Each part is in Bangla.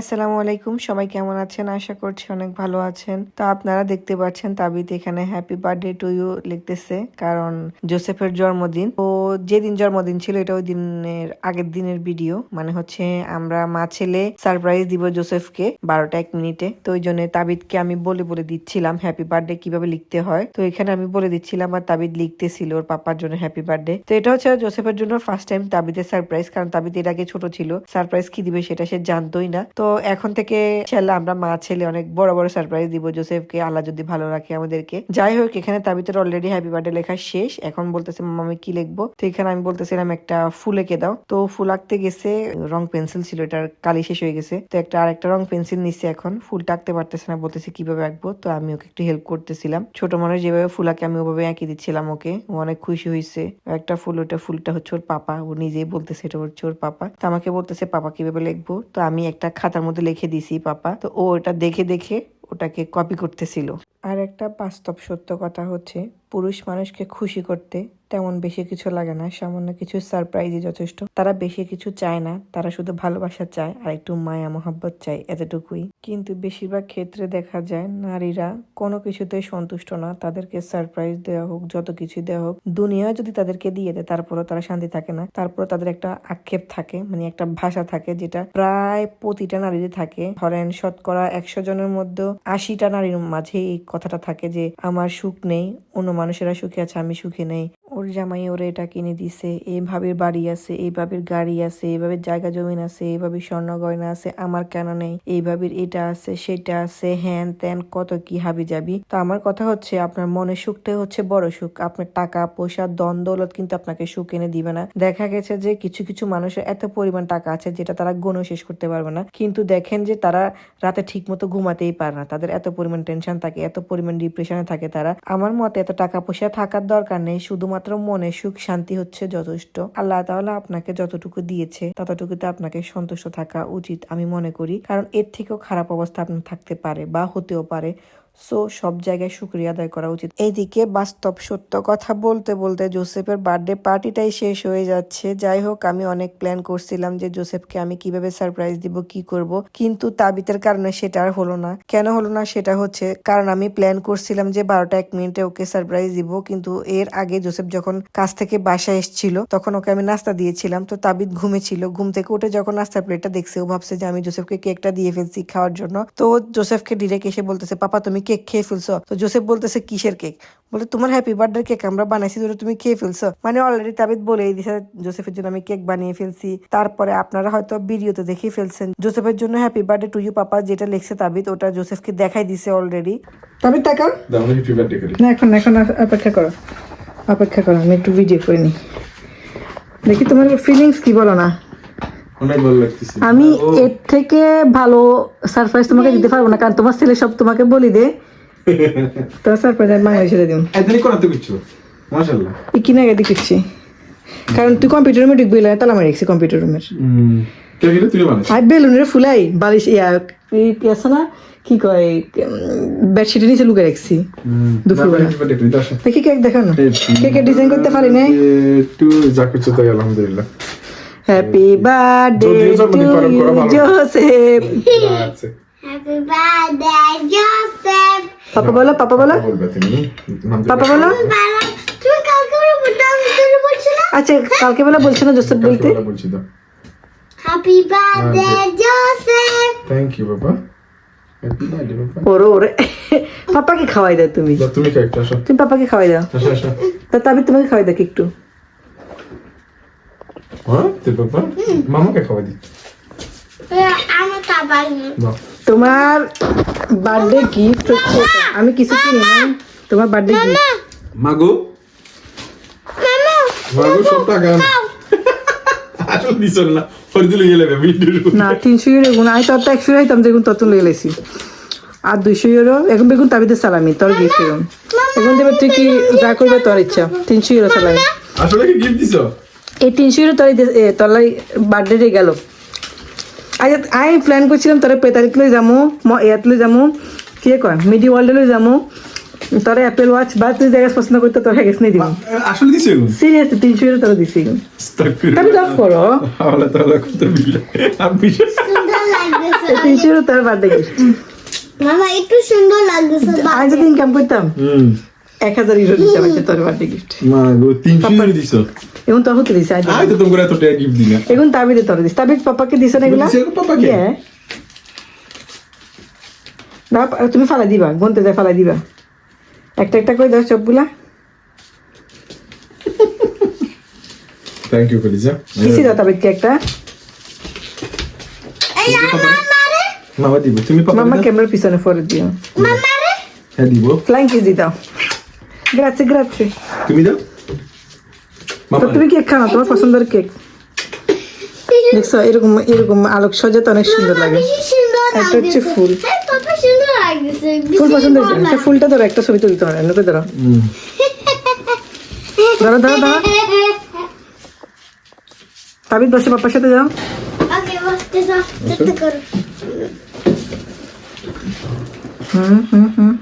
আসসালামু আলাইকুম, সবাই কেমন আছেন? আশা করছি অনেক ভালো আছেন। তো আপনারা দেখতে পাচ্ছেন তাবিত এখানে হ্যাপি বার্থডে টু ইউ লিখতেছে, কারণ জোসেফের জন্মদিন। তো যেদিন জন্মদিন ছিল, এটা ওই দিনের আগের দিনের ভিডিও মানে হচ্ছে আমরা মা ছেলে সারপ্রাইজ দিব জোসেফকে বারোটা এক মিনিটে। তো ওই জন্য তাবিদকে আমি বলে বলে দিচ্ছিলাম হ্যাপি বার্থডে কীভাবে লিখতে হয়। তো এখানে আমি বলে দিচ্ছিলাম আর তাবিদ লিখতেছিল ওর পাপার জন্য হ্যাপি বার্থডে তো এটা হচ্ছে জোসেফের জন্য ফার্স্ট টাইম তাবিদের সারপ্রাইজ কারণ তাবিদ এর আগে ছোট ছিল। সারপ্রাইজ কি দিবে সেটা সে জানতোই না। তো এখন থেকে ইনশাল্লাহ আমরা মা ছেলে অনেক বড় বড় সারপ্রাইজ দিব জোসেফকে, আল্লাহ যদি ভালো রাখে আমাদেরকে। যাই হোক, এখানে তাবিতের অলরেডি হ্যাপি বার্থডে লেখা শেষ। এখন বলতেছে, মামা, আমি কি লিখব? তো এখানে আমি বলতেছিলাম, একটা ফুল এঁকে দাও। তো ফুল আঁকতে গেছে, রং পেন্সিল ছিল, এটার কালি শেষ হয়ে গেছে। তো একটা আরেকটা রং পেন্সিল নিচ্ছে এখন। ফুলটা আঁকতে পারতেছে না, বলতেছে, কীভাবে আঁকবো? তো আমি ওকে একটু হেল্প করতেছিলাম। ছোট মানুষ যেভাবে ফুল আঁকে, আমি ওভাবে এঁকে দিচ্ছিলাম ওকে। ও অনেক খুশি হয়েছে একটা ফুল ওটা ফুলটা হচ্ছে ওর পাপা। ও নিজেই বলতেছে, এটা হচ্ছে ওর পাপা। তো আমাকে বলতেছে, পাপা, কীভাবে লিখব? তো আমি একটা খাতার মধ্যে লিখে দিছি পাপা। তো ও ওটা দেখে দেখে ওটাকে কপি করতেছিল। আর একটা বাস্তব সত্য কথা হচ্ছে, পুরুষ মানুষকে খুশি করতে তেমন বেশি কিছু লাগে না, সামান্য কিছু সারপ্রাইজই যথেষ্ট। তারা বেশি কিছু চায় না, তারা শুধু ভালোবাসা চায় আর একটু মায়া, মহাব্বত চায় এতটুকুই। কিন্তু বেশিরভাগ ক্ষেত্রে দেখা যায়, নারীরা কোনো কিছুতে সন্তুষ্ট না, তাদেরকে সারপ্রাইজ দেওয়া হোক, যত কিছু দেওয়া হোক, দুনিয়া যদি তাদেরকে দিয়ে দেয়, তারপরও তারা শান্তি থাকে না। তারপর তাদের একটা আক্ষেপ থাকে মানে একটা ভাষা থাকে যেটা প্রায় প্রতিটা নারীরই থাকে। ধরেন শতকরা একশো জনের মধ্যে আশিটা নারীর মাঝে এই কথাটা থাকে যে আমার সুখ নেই অন্য মানুষেরা সুখে আছে আমি সুখে নেই। ওর জামাই ওরে এটা কিনে দিছে। এইভাবে বাড়ি আছে, এইভাবে গাড়ি আছে, এইভাবে জায়গা জমিন আছে, এইভাবে স্বর্ণ গয়না আছে, আমার কেন নেই? এইভাবে এটা আছে, সেটা আছে, হ্যান ত্যান, কত কি হাবি যাবি তো আমার কথা হচ্ছে, আপনার মনের সুখটাই হচ্ছে বড় সুখ। আপনার টাকা, পয়সা দন দৌলত কিন্তু আপনাকে সুখ এনে দিবে না। দেখা গেছে যে কিছু কিছু মানুষের এত পরিমাণ টাকা আছে যেটা তারা গুণও শেষ করতে পারবে না। কিন্তু দেখেন যে তারা রাতে ঠিক মতো ঘুমাতেই পারে না। তাদের এত পরিমাণ টেনশন থাকে, এত পরিমাণ ডিপ্রেশনে থাকে তারা। আমার মতে এত টাকা পয়সা থাকার দরকার নেই। শুধুমাত্র মনে সুখ, শান্তি হচ্ছে যথেষ্ট। আল্লাহ তাহলে আপনাকে যতটুকু দিয়েছে, ততটুকুতে আপনাকে সন্তুষ্ট থাকা উচিত আমি মনে করি। কারণ এর থেকেও খারাপ অবস্থা আপনার থাকতে পারে বা হতেও পারে। সো সব জায়গায় শুক্রিয়া আদায় করা উচিত। এইদিকে বাস্তব সত্য কথা বলতে বলতে জোসেফের বার্থডে পার্টিটাই শেষ হয়ে যাচ্ছে। যাই হোক, আমি অনেক প্ল্যান করছিলাম যে জোসেফকে আমি কীভাবে সারপ্রাইজ দিব, কি করব, কিন্তু তাবিতের কারণে সেটা আর হলো না। কেন হলো না সেটা হচ্ছে, কারণ আমি প্ল্যান করছিলাম যে বারোটা এক মিনিটে ওকে সারপ্রাইজ দিব, কিন্তু এর আগে জোসেফ যখন কাজ থেকে বাসায় এসেছিল, তখন ওকে আমি নাস্তা দিয়েছিলাম। তো তাবিদ ঘুমেছিল। ঘুম থেকে উঠে যখন নাস্তার প্লেটটা দেখছে, ও ভাবছে যে আমি জোসেফকে কেকটা দিয়ে ফেলছি খাওয়ার জন্য। তো জোসেফকে ডিরেক্ট এসে বলতেছে, পাপা, তুমি কেক খেয়ে ফেলছো? তো জোসেফ বলতেছে কিসের কেক বলে তোমার হ্যাপি বার্থডে কেক আমরা বানাইছি ধরে তুমি খেয়ে ফেলছো। মানে অলরেডি তাবিদ বলেই দিছে জোসেফের জন্য আমি কেক বানিয়ে ফেলছি। তারপরে আপনারা হয়তো ভিডিওতে দেখেই ফেলছেন জোসেফের জন্য happy birthday to you papa যেটা লিখছে তাবিদ ওটা জোসেফকে দেখাই দিছে অলরেডি তাবিদ টাকা দাও হ্যাপি বার্থডে করি। না এখন এখন অপেক্ষা করো অপেক্ষা করো আমি একটু ভিডিও করে নিই। দেখি তোমার ফিলিংস কি বলো না। আমি এর থেকে ভালো সারপ্রাইজ তোমাকে দিতে পারব না কারণ তোমার ছেলে সব তোমাকে বলি দে। তো সারপ্রাইজ আমি বাংলাদেশে দিন এতদিনই করাতে করছ মাশাআল্লাহ। এই কিনে দিচ্ছি কারণ তুই কম্পিউটার রুমে ঢুকবি না তালা মারি রাখছি কম্পিউটার রুমের আর বেলুনের ফুলাই বালিশ ইয়া এই আছে না? কি কয় বেডশিটের নিচে লুকে রাখছি। দুপুরবেলা। দেখি কেক দেখো না। কেকের ডিজাইন করতে পারি নাই? একটু যা করছ তাই আলহামদুলিল্লাহ। Happy birthday. Joseph Happy birthday, Joseph! Papa বলো পাপা বলো। পাপা বলো। আচ্ছা কালকে বেলা বলছো না জোসেফ বলতে? বলছি তো happy birthday Joseph thank you বাবা হ্যাপি বার্থডে বাবা ওরে ওরে। পাপাকে খাওয়াই দাও তুমি। তুমি পাপাকে খাওয়াই দাও। আসো আসো। তা আমি তোমাকে খাওয়াই দাও একটু। হ্যাঁ? তুই বাবা? মামাকে খাওয়া দি আমার খাবার দাও তোমার বার্থডে গিফট হচ্ছে এটা। আমি কিছু কিনি না। তোমার বার্থডে গিফট মাগো। মাগো সব টাকা আসল দিছল না। ফরিদুল গেলে ভিডিও না তিনশো ইউরো গুণ। আমি তত লয়ে লেছি আর দুইশো ইউরো এখন বেগুন তাবিতে সালামি। তোর গিফট এরকম এখন। দেবে তুই কি যা করবে তোর ইচ্ছা। তিনশো ইউরো সালামি। আসলে কি গিফট দিছো? এই তিনশো ইউরো তোর তোর বার্থডে রে গেল। আজ আমি প্ল্যান করছিলাম তোরা পেতারিক লই যামু ইয়াত লই যামু কি কয় মিডি ওয়ার্ল্ডে লই যামু। তোরা অ্যাপেল ওয়াচ বা তুই জায়গা পছন্দ করতে তোর হ্যাগেস নিয়ে দিবি। আসলে দিছো এগুলো সিরিয়াস তিনশো ইউরো তোরা দিছি। তাহলে লাভ করো। আমি তিনশো ইউরো তোর বার্থডে গিফট মামা একটু সুন্দর লাগতেছে আমি যদি ইনকাম করতাম। হুম। এক হাজার ইউরো দিতাম একটা তোর বার্থডে গিফট মা গো তিনশো ইউরো দিছ? এখন তোর হতে দিছে আই তো তোমাকে এত টাকা গিফট দিলা। এখন তাবিদে তোর দিস তাবিদ পাপাকে দিছে না এগুলা? দিছে পাপাকে? Yeah. না তুমি ফালাই দিবা গুনতে যায় ফালাই দিবা। একটা একটা করে দাও সবগুলা। থ্যাংক ইউ কলিজা। কিসি দাও তাবিদকে একটা। এই আমার মারে মামা দিব তুমি পাপা মাম্মা ক্যামেরার পিছনে ফরে দিও। মামারে? হ্যাঁ দিব। ফ্লাইং কিস দি দাও। গ্রাচ্ছে গ্রাচ্ছে তুমি দাও তো তুমি কেক খাও তোমার পছন্দের কেক দেখছ এরকম এরকম আলোক সজাতে অনেক সুন্দর লাগে একটা হচ্ছে ফুল। ফুল পছন্দ হয়েছে। ফুলটা ধরো একটা ছবি তুলতে পারে এনে ধরো। ধরো ধরো ধরো তাবিদ বসে পাপার সাথে যাও হুম হুম হুম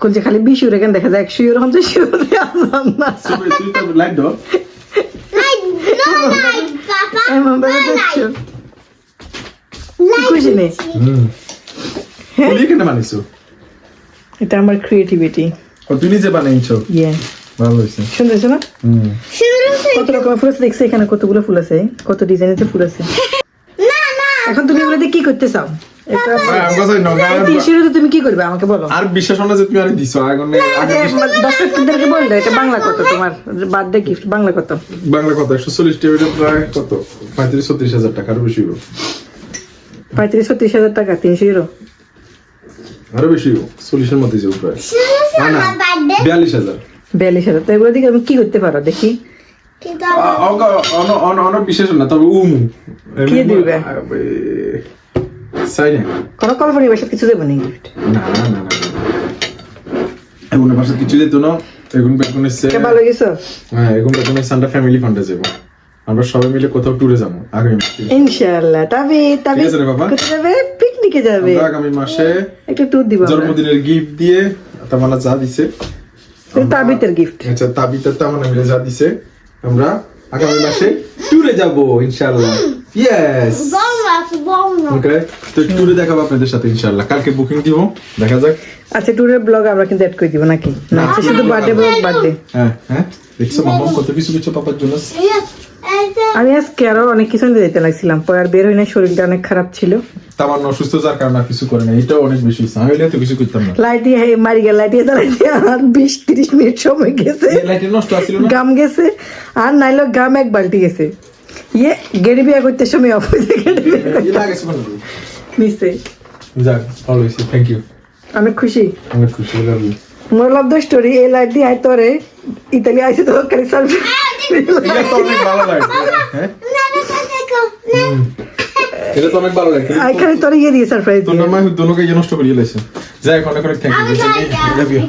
খুলছে খালি বিশ ইউরো কেন দেখা যায়? একশো ইউরো হচ্ছে ইউরো না এমন ভাবে দেখছ? খুশি নেই কেন বানাইছো? এটা আমার ক্রিয়েটিভিটি ও তুমি নিজে বানাইছো? ইয়ে ভালো হয়েছে। সুন্দর হয়েছে না? হুম। সুন্দর হয়েছে। কত রকমের ফুল আছে? দেখছ এখানে কতগুলো ফুল আছে কত ডিজাইনের ফুল আছে। না না। এখন তুমি এগুলো দিয়ে কি করতে চাও? এটা তুমি কি করবে? আমাকে বলো। আর বিশ্বাস না যে তুমি আরে দিছো আগে আগে দর্শকদেরকে বলবে এটা বাংলা কত তোমার বার্থডে গিফট বাংলা কত বাংলা কথা একশো চল্লিশ টেবিলে প্রায় কত? পঁয়ত্রিশ ছত্রিশ হাজার টাকা আরও বেশি পঁয়ত্রিশ ছত্রিশ হাজার টাকা তিনশো ইউরো আরও বেশি চল্লিশের মধ্যে যাব প্রায়। না বিয়াল্লিশ হাজার। বিয়াল্লিশ হাজার। তো এগুলো দিকে আমি কি করতে পারো? দেখি। কিন্তু আমার অনেক বিশেষ না তবে উমু। কি দিবে? চাই না কোনো কল্পনা বাসার কিছু দেবো নি গিফট না না না। না এখন বাসা কিছু যেত না এখন বেতন এসছে। ভালো গেছো? হ্যাঁ এখন বেতন এসছে আমরা ফ্যামিলি ফান্ডে যাব। আমরা সবাই মিলে কোথাও ট্যুরে যাব আগামী মাসে। ইনশাআল্লাহ তবে তবে কোথায় যাবে? পিকনিকে যাবে। আগামী মাসে একটা ট্যুর দিব জন্মদিনের গিফট দিয়ে তামানা যা দিছে তাবিতের গিফট আচ্ছা তাবিতে তামানা মিলে যা দিছে আমরা আগামী মাসে ট্যুরে যাব ইনশাআল্লাহ। ইয়েস ওকে তো ট্যুরে দেখাবো আপনাদের সাথে ইনশাআল্লাহ। কালকে বুকিং দিব দেখা যাক। আচ্ছা ট্যুরের ব্লগ আমরা কিন্তু অ্যাড করে দিব নাকি? না আচ্ছা শুধু বার্থডে ব্লগ বার্থডে হ্যাঁ হ্যাঁ দেখছ মামা কত কিছু কিছু পাপার জন্য। আমি আজকে আরও অনেক কিছু নিতে যেতে লাগছিলাম পরে আর বের হই না শরীরটা অনেক খারাপ ছিল। তামান্না অসুস্থ যার কারণে কিছু করে না এটাও অনেক বেশি আমি তো কিছু করতাম না। লাইটে মারি গেল লাইটে চালাইতে আর বিশ তিরিশ মিনিট সময় গেছে। লাইটে নষ্ট আছিল না। গাম গেছে আর নাইলো গাম এক বালতি গেছে। ইয়ে গেড়ি বিয়া করতে সময় অফ হয়েছে গেড়ি বিয়া এই লাগাইছে যাক ভালো হয়েছে থ্যাংক ইউ অনেক খুশি। অনেক খুশি হলাম মোর লাভ দ্য স্টোরি এই লাইট দিয়ে আই তোরে ইতালি আইছে তো খালি সার্ভিস এটা তো অনেক ভালো লাগে হ্যাঁ? না না এটা তো অনেক ভালো লাগে আই খালি তোরে ইয়ে দিয়ে সারপ্রাইজ তোর নাম আমি দোনোকে ইয়ে নষ্ট করিয়ে লাইছে যাই অনেক অনেক থ্যাংক ইউ লাভ ইউ